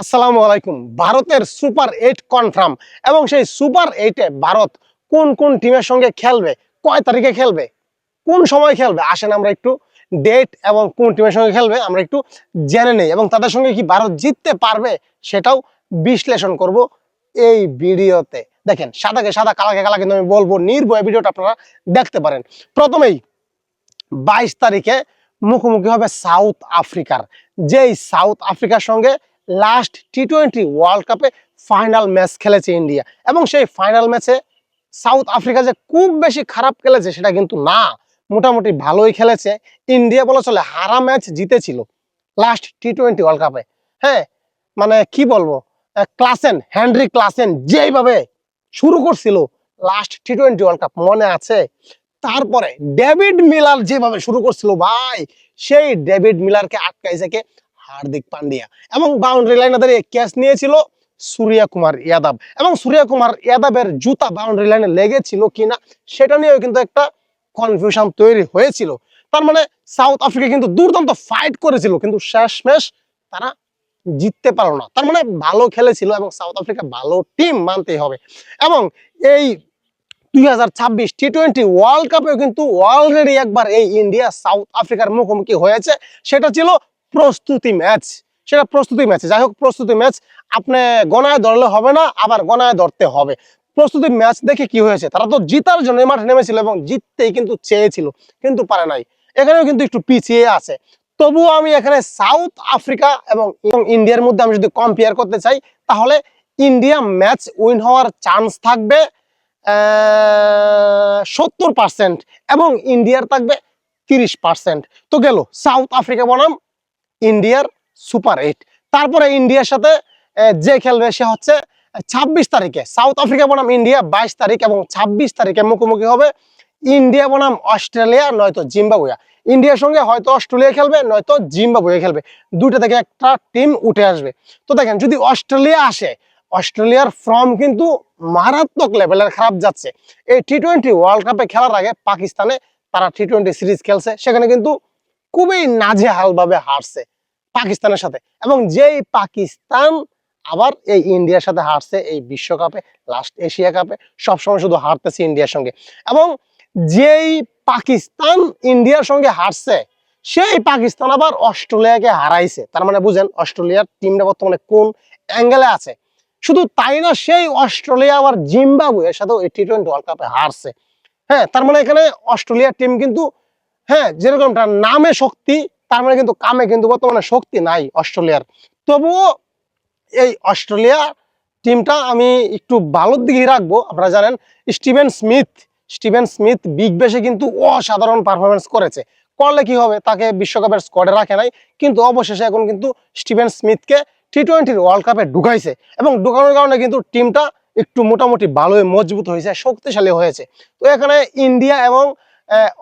আসসালামু আলাইকুম। ভারতের সুপার এইট কনফার্ম এবং সেই সুপার এইটে ভারত কোন কোন টিমের সঙ্গে খেলবে, কয় তারিখে খেলবে, কোন সময় খেলবে, আসেন আমরা একটু ডেট এবং কোন টিমের সঙ্গে খেলবে, আমরা একটু জেনে নেই এবং তাদের সঙ্গে কি ভারত জিততে পারবে সেটাও বিশ্লেষণ করব এই ভিডিওতে। দেখেন, সাদাকে সাদা, কালাকে কালা কিন্তু আমি বলব, নির্ভয় ভিডিওটা আপনারা দেখতে পারেন। প্রথমেই বাইশ তারিখে মুখোমুখি হবে সাউথ আফ্রিকার। যেই সাউথ আফ্রিকার সঙ্গে লাস্ট টি টোয়েন্টি ওয়ার্ল্ড কাপে ফাইনাল ম্যাচ খেলেছে ইন্ডিয়া এবং সেই ফাইনাল ম্যাচে সাউথ আফ্রিকা যে খুব বেশি খারাপ খেলেছে সেটা কিন্তু না। মোটামুটি ভালোই খেলেছে। ইন্ডিয়া বলা চলে হারা ম্যাচ জিতেছিল লাস্ট টি টোয়েন্টি ওয়ার্ল্ড কাপে হ্যাঁ মানে কি বলব? ক্লাসেন, হেনরি ক্লাসেন যেইভাবে শুরু করছিল last T twenty world cup মনে আছে? তারপরে ডেভিড মিলার যেভাবে শুরু করছিল ভাই, সেই ডেভিড মিলারকে আটকাইছে কে? হার্দিক পান্ডিয়া এবং বাউন্ডারি লাইনে দাঁড়িয়ে ক্যাচ নিয়েছিল সূর্য কুমার ইয়াদব। এবং সূর্য কুমার ইয়াদবের জুতা বাউন্ডারি লাইনে লেগেছিল কিনা সেটা নিয়েও কিন্তু একটা কনফিউশন তৈরি হয়েছিল। তার মানে সাউথ আফ্রিকা কিন্তু দুর্দান্ত ফাইট করেছিল, কিন্তু শেষমেশ তারা জিততে পারল না। তার মানে ভালো খেলেছিল এবং সাউথ আফ্রিকা ভালো টিম মানতেই হবে। এবং এই দুই হাজার ছাব্বিশ টি টোয়েন্টি ওয়ার্ল্ড কাপেও কিন্তু অলরেডি একবার এই ইন্ডিয়া সাউথ আফ্রিকার মুখোমুখি হয়েছে। সেটা ছিল প্রস্তুতি ম্যাচ। সেটা প্রস্তুতি ম্যাচ। যাই হোক, প্রস্তুতি ম্যাচ আপনি গনায় ধরলে হবে না, আবার গনায় ধরতে হবে। প্রস্তুতি ম্যাচ দেখে কি হয়েছে? তারা তো জিতার জন্য মাঠে নেমেছিল এবং জিততেই কিন্তু চেয়েছিল, কিন্তু পারে নাই। এখানেও কিন্তু একটু পিছিয়ে আছে। তবুও আমি এখানে সাউথ আফ্রিকা এবং এবং ইন্ডিয়ার মধ্যে আমি যদি কম্পেয়ার করতে চাই, তাহলে ইন্ডিয়া ম্যাচ উইন হওয়ার চান্স থাকবে সত্তর পার্সেন্ট এবং ইন্ডিয়ার থাকবে তিরিশ পার্সেন্ট তো গেল, সাউথ আফ্রিকা বনাম ইন্ডিয়ার সুপার এইট। তারপরে ইন্ডিয়ার সাথে যে খেলবে সে হচ্ছে ছাব্বিশ তারিখে। সাউথ আফ্রিকা বনাম ইন্ডিয়া বাইশ তারিখ এবং ছাব্বিশ তারিখে মুখোমুখি হবে ইন্ডিয়া বনাম অস্ট্রেলিয়া, নয়তো জিম্বাবুয়া। ইন্ডিয়ার সঙ্গে হয়তো অস্ট্রেলিয়া খেলবে, নয়তো জিম্বাবুয়া খেলবে। দুটো থেকে একটা টিম উঠে আসবে। তো দেখেন, যদি অস্ট্রেলিয়া আসে, অস্ট্রেলিয়ার ফর্ম কিন্তু মারাত্মক লেভেলের খারাপ যাচ্ছে। এই টি টোয়েন্টি ওয়ার্ল্ড কাপে খেলার আগে পাকিস্তানে তারা টি টোয়েন্টি সিরিজ খেলছে। সেখানে কিন্তু খুবই নাজেহাল ভাবে হারছে পাকিস্তানের সাথে। এবং যেই পাকিস্তান আবার এই ইন্ডিয়ার সাথে হারছে এই বিশ্বকাপে লাস্ট এশিয়া কাপে, সবসময় শুধু হারতেছে ইন্ডিয়ার সঙ্গে। এবং যেই পাকিস্তান ইন্ডিয়ার সঙ্গে হারছে, সেই পাকিস্তান আবার অস্ট্রেলিয়াকে হারাইছে। তার মানে বুঝেন অস্ট্রেলিয়ার টিমটা বর্তমানে কোন অ্যাঙ্গেলে আছে? শুধু তাই না, সেই অস্ট্রেলিয়া আবার জিম্বাবুয়ের সাথেও এই টি টোয়েন্টি ওয়ার্ল্ড কাপে হারছে। হ্যাঁ তার মানে এখানে অস্ট্রেলিয়ার টিম কিন্তু হ্যাঁ যেরকমটা নামে শক্তি, তার মানে কিন্তু কামে কিন্তু বর্তমানে শক্তি নাই অস্ট্রেলিয়ার। তবুও এই অস্ট্রেলিয়া টিমটা আমি একটু ভালোর দিকেই রাখব। আপনারা জানেন, Steven Smith Steven Smith big বেশে কিন্তু অসাধারণ পারফরমেন্স করেছে। করলে কি হবে? তাকে বিশ্বকাপের স্কোয়াডে রাখে নাই। কিন্তু অবশেষে এখন কিন্তু স্টিভেন স্মিথকে টি টোয়েন্টির ওয়ার্ল্ড কাপে ঢুকাইছে। এবং ঢুকানোর কারণে কিন্তু টিমটা একটু মোটামুটি ভালোই মজবুত হয়েছে, শক্তিশালী হয়েছে। তো এখানে ইন্ডিয়া এবং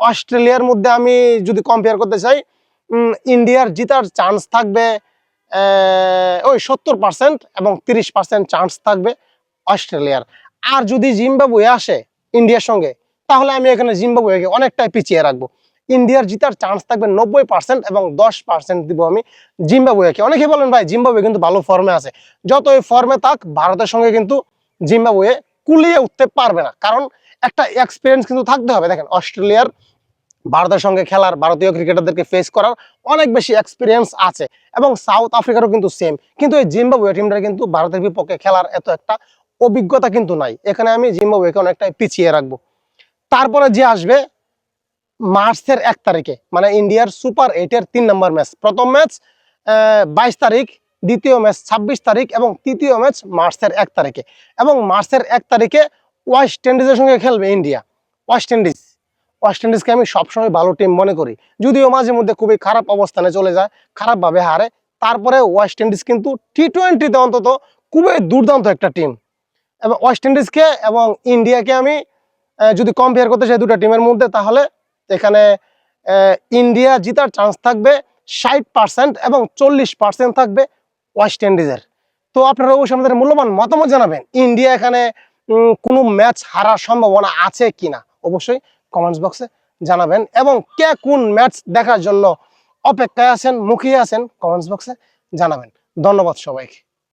অস্ট্রেলিয়ার মধ্যে আমি যদি কম্পেয়ার করতে চাই ইন্ডিয়ার জিতার চান্স থাকবে ওই সত্তর পার্সেন্ট এবং তিরিশ পার্সেন্ট চান্স থাকবে অস্ট্রেলিয়ার। আর যদি জিম্বাবুয়ে আসে ইন্ডিয়ার সঙ্গে, তাহলে আমি এখানে জিম্বাবুয়েকে অনেকটাই পিছিয়ে রাখব। ইন্ডিয়ার জিতার চান্স থাকবে নব্বই পার্সেন্ট এবং দশ পার্সেন্ট দিব আমি জিম্বাবুয়েকে। অনেকে বলেন, ভাই, জিম্বাবুয়ে কিন্তু ভালো ফর্মে আছে। যত ওই ফর্মে থাক, ভারতের সঙ্গে কিন্তু জিম্বাবুয়ে কুলিয়ে উঠতে পারবে না। কারণ একটা এক্সপিরিয়েন্স কিন্তু থাকতে হবে। দেখেন, অস্ট্রেলিয়ার ভারতের সঙ্গে খেলার, ভারতীয় ক্রিকেটারদেরকে ফেস করার অনেক বেশি এক্সপিরিয়েন্স আছে এবং সাউথ আফ্রিকারও কিন্তু সেম কিন্তু এই জিম্বাবুয়ে টিমটা কিন্তু ভারতের বিপক্ষে খেলার এত একটা অভিজ্ঞতা কিন্তু নাই। এখানে আমি জিম্বাবুয়েকে অনেকটাই পিছিয়ে রাখব। তারপরে যে আসবে, মার্চের এক তারিখে মানে ইন্ডিয়ার সুপার এইটের তিন নম্বর ম্যাচ প্রথম ম্যাচ বাইশ তারিখ, দ্বিতীয় ম্যাচ ছাব্বিশ তারিখ এবং তৃতীয় ম্যাচ মার্চের এক তারিখে। এবং মার্চের এক তারিখে ওয়েস্ট ইন্ডিজের সঙ্গে খেলবে ইন্ডিয়া ওয়েস্ট ইন্ডিজ ওয়েস্ট ইন্ডিজকে আমি সবসময় ভালো টিম মনে করি। যদিও মাঝে মধ্যে খুবই খারাপ অবস্থানে চলে যায়, খারাপভাবে হারে। তারপরে ওয়েস্ট ইন্ডিজ কিন্তু টি টোয়েন্টিতে অন্তত খুবই দুর্দান্ত একটা টিম এবং ওয়েস্ট ইন্ডিজকে এবং ইন্ডিয়াকে আমি যদি কম্পেয়ার করতে চাই দুটো টিমের মধ্যে, তাহলে এখানে ইন্ডিয়া জিতার চান্স থাকবে ষাট পার্সেন্ট এবং চল্লিশ পার্সেন্ট থাকবে ওয়েস্ট ইন্ডিজের তো আপনারা অবশ্যই আমাদের মূল্যবান মতামত জানাবেন। ইন্ডিয়া এখানে কোনো ম্যাচ হারার সম্ভাবনা আছে কিনা? অবশ্যই কমেন্টস বক্সে জানাবেন। এবং কে কোন ম্যাচ দেখার জন্য অপেক্ষায় আছেন, মুখিয়ে আছেন কমেন্টস বক্সে জানাবেন। ধন্যবাদ সবাইকে।